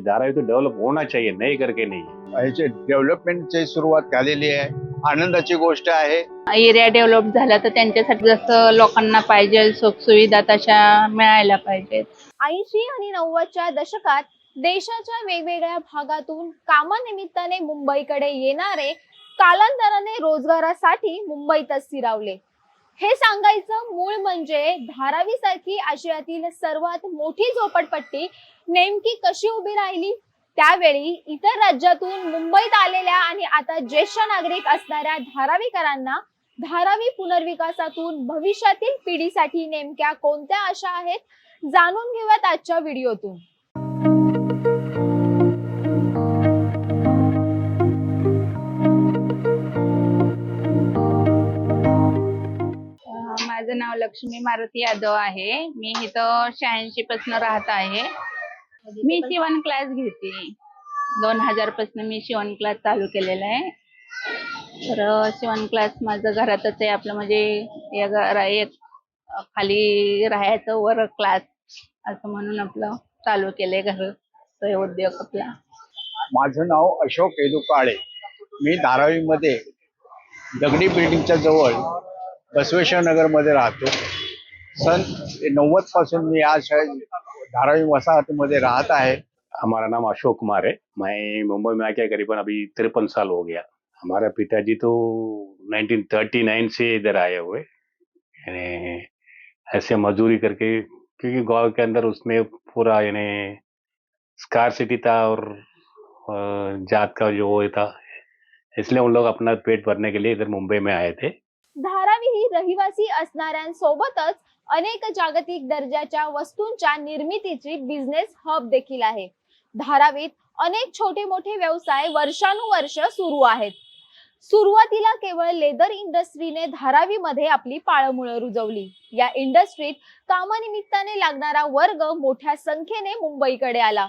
धारावी तो डेवलप होना चाहिए नहीं करके नहीं. ह्याचे डेव्हलपमेंटची सुरुवात झालेली आहे. आनंदाची गोष्ट आहे. एरिया डेव्हलप झाला तर त्यांच्यासाठी जसं लोकांना पाहिजे सुखसुविधा तशा मिळायला पाहिजेत. ऐंशी आणि नव्वदच्या दशकात देशाच्या वेगवेगळ्या भागातून कामानिमित्ताने मुंबईकडे येणारे कालांतराने रोजगारासाठी मुंबईतच स्थिरावले हे सांगायचं मूळ म्हणजे धारावी सारखी आशियातील सर्वात मोठी झोपडपट्टी नेमकी कशी उभी राहिली? त्यावेळी इतर राज्यातून मुंबईत आलेल्या आणि आता ज्येष्ठ नागरिक असणाऱ्या धारावीकरांना धारावी पुनर्विकासातून भविष्यातील पिढीसाठी नेमक्या कोणत्या आशा आहेत? जाणून घेऊयात आजच्या व्हिडिओतून. लक्ष्मी मारुती यादव आहे. मी इथं शहाऐंशी पासून राहत आहे. मी शिवण क्लास घेते. दोन हजारपासून मी शिवण क्लास चालू केलेला आहे. तर शिवण क्लास माझं घरातच आहे. आपलं म्हणजे एक खाली राहायचं वर क्लास असं म्हणून आपलं चालू केलंय घर. उद्योग आपला. माझं नाव अशोक येदू काळे मी धारावीमध्ये दगडी बिल्डिंगच्या जवळ बसवेश्वर नगरमध्ये राहतो. सन नव्वद पासून मी या शहर धारावी वसाहतीमध्ये राहत आहे. हमारा नाम अशोक कुमार है. मैं मुंबई में आके करीबन अभी तिरपन साल हो गया. हमारा पिताजी तो 1939 से इधर आए हुए. ऐसे मजदूरी करके, क्योंकि गाँव के अंदर उसमें पूरा यानी स्कार सिटी था और जात का जो वो था. इसलिए उन लोग अपना पेट भरने के लिए इधर मुंबई में आए थे. धारावी ही रहिवासी असणाऱ्यांसोबतच अनेक जागतिक दर्जाच्या वस्तूंच्या निर्मितीची बिझनेस हब देखील आहे. धारावीत अनेक छोटे मोठे व्यवसाय वर्षानुवर्ष सुरू आहेत. सुरुवातीला केवळ लेदर इंडस्ट्रीने धारावीमध्ये आपली पाळमुळं रुजवली. या इंडस्ट्रीत कामानिमित्ताने लागणारा वर्ग मोठ्या संख्येने मुंबईकडे आला.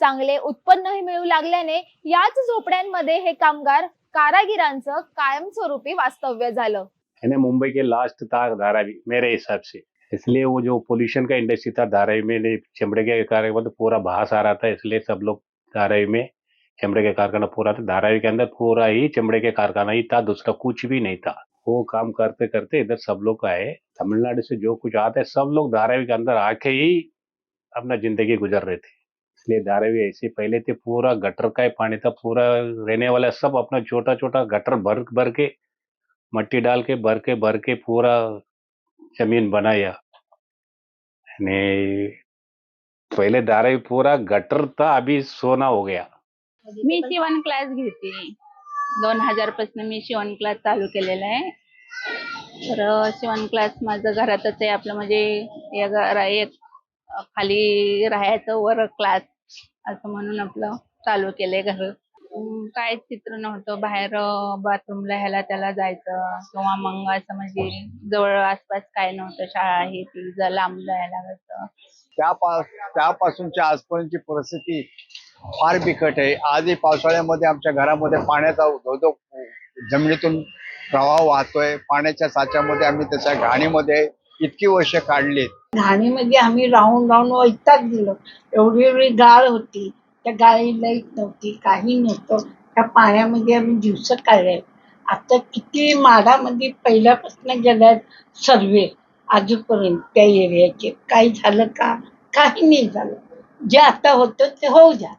चांगले उत्पन्नही मिळू लागल्याने याच झोपड्यांमध्ये हे कामगार कारागिरांचं कायमस्वरूपी वास्तव्य झालं. यानी मुंबई के लास्ट था धारावी मेरे हिसाब से। इसलिए वो जो पोल्यूशन का इंडस्ट्री था धारावी में चमड़े के कारखाने तो पूरा भास आ रहा था, इसलिए सब लोग धारावी में चमड़े के कारखाना पूरा था। धारावी के अंदर पूरा ही चमड़े के कारखाना ही था, दूसरा कुछ भी नहीं था। वो काम करते करते इधर सब लोग आए। तमिलनाडु से जो कुछ आता है, सब लोग धारावी के अंदर आके ही अपना ज़िंदगी गुजर रहे थे। इसलिए धारावी ऐसे पहले थे, पूरा गटर का ही पानी था, पूरा रहने वाला सब अपना छोटा छोटा गटर भर भर के मट्टी डाल के भर के भर के पूरा जमीन बनाया यानी पहले दारे पूरा गटर था अभी सोना हो गया। मी शिवण क्लास घेते. दोन हजारपासून मी शिवण क्लास चालू केलेला आहे. तर शिवण क्लास माझं घरातच आहे. आपलं म्हणजे घरा- एक खाली राहायचं वर क्लास असं म्हणून आपलं चालू केलंय घर. काय चित्र नव्हतं. बाहेर बाथरूमला ह्याला त्याला जायचं किंवा मग असं म्हणजे जवळ आसपास काय नव्हतं. शाळा हे ती जर लांब जायला लागायचं त्या त्यापासूनच्या आजपर्यंतची परिस्थिती फार बिकट आहे. आजही पावसाळ्यामध्ये आमच्या घरामध्ये पाण्याचा धोधो जमिनीतून प्रवाह वाहतोय. पाण्याच्या साच्यामध्ये आम्ही त्याच्या घाणीमध्ये इतकी वर्ष काढलीत. घाणीमध्ये आम्ही राहून राहून वैताग दिलं. एवढी एवढी गाळ होती. त्या गाळी लाइट नव्हती काही नव्हतं. त्या पाण्यामध्ये आम्ही दिवस काढले. आता किती माडामध्ये पहिल्यापासून गेल्यात सर्वे आजूपर्यंत त्या एरियाचे. काही झालं का? काही नाही झालं. जे आता होतं ते होऊ द्या.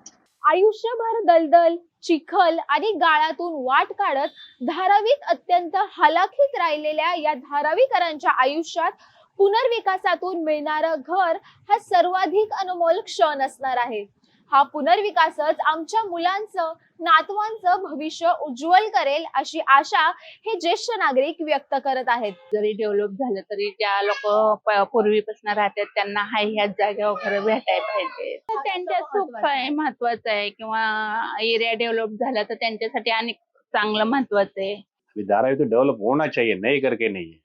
आयुष्यभर दलदल चिखल आणि गाळातून वाट काढत धारावीत अत्यंत हलाखीत राहिलेल्या या धारावीकरांच्या आयुष्यात पुनर्विकासातून मिळणारं घर हा सर्वाधिक अनमोल क्षण असणार आहे. हा पुनर्विकासच आमच्या मुलांचं नातवांचं भविष्य उज्ज्वल करेल अशी आशा हे ज्येष्ठ नागरिक व्यक्त करत आहेत. जरी डेव्हलप झालं तरी ज्या लोक पूर्वीपासून राहतात त्यांना हाय ह्याच जागेवर घर भेटायला पाहिजे. तर त्यांच्या सुख आहे. महत्वाचं आहे किंवा एरिया डेव्हलप झाला तर त्यांच्यासाठी आणि चांगलं महत्वाचं आहे. धारावी तो डेवलप होना चाहिए नहीं करके नहीं है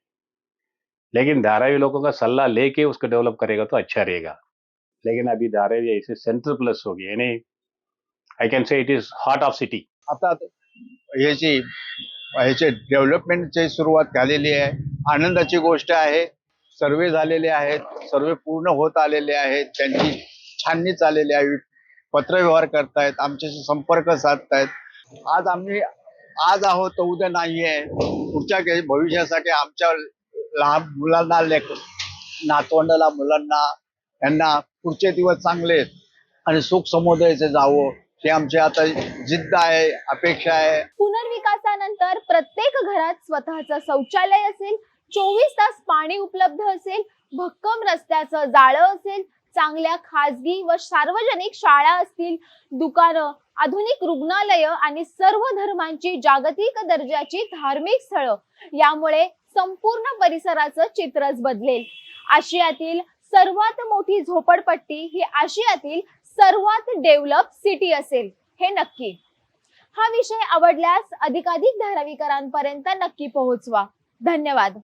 लेकिन धारावी लोगों का सलाह लेके उसको डेवलप करेगा तो अच्छा रहेगा. लेकिन अभी धारावी ऐसे सेंट्रल प्लस हो गया यानी I can say it is heart of city आता ह्याची ह्याचे डेव्हलपमेंटची सुरुवात झालेली आहे आनंदाची गोष्ट आहे सर्वे झालेले आहेत सर्वे पूर्ण होत आलेले आहेत त्यांची छाननी चाललेली आहे पत्रव्यवहार करतायत आमच्याशी संपर्क साधतायत. आज आम्ही आज आहोत तर उद्या नाही आहे. पुढच्या भविष्यासाठी आमच्या लहान मुलांना लेख नातवंडाला मुलांना यांना पुढचे दिवस चांगले आहेत. आणि सुख समुदायाचे जावं. ते आमची आता जिद्द आहे अपेक्षा आहे. पुनर्विकासानंतर प्रत्येक घरात स्वतःचं शौचालय असेल चोवीस तास पाणी उपलब्ध असेल भक्कम रस्त्याचं जाळं असेल चांगल्या खासगी व सार्वजनिक शाळा असतील दुकानं आधुनिक रुग्णालय आणि सर्व धर्मांची जागतिक दर्जाची धार्मिक स्थळं यामुळे संपूर्ण परिसराचं चित्रच बदलेल. आशियातील सर्वात मोठी झोपडपट्टी ही आशियातील सर्वात डेव्हलप सिटी असेल हे नक्की. हा विषय आवडल्यास अधिकाधिक धारावीकरांपर्यंत नक्की पोहोचवा. धन्यवाद.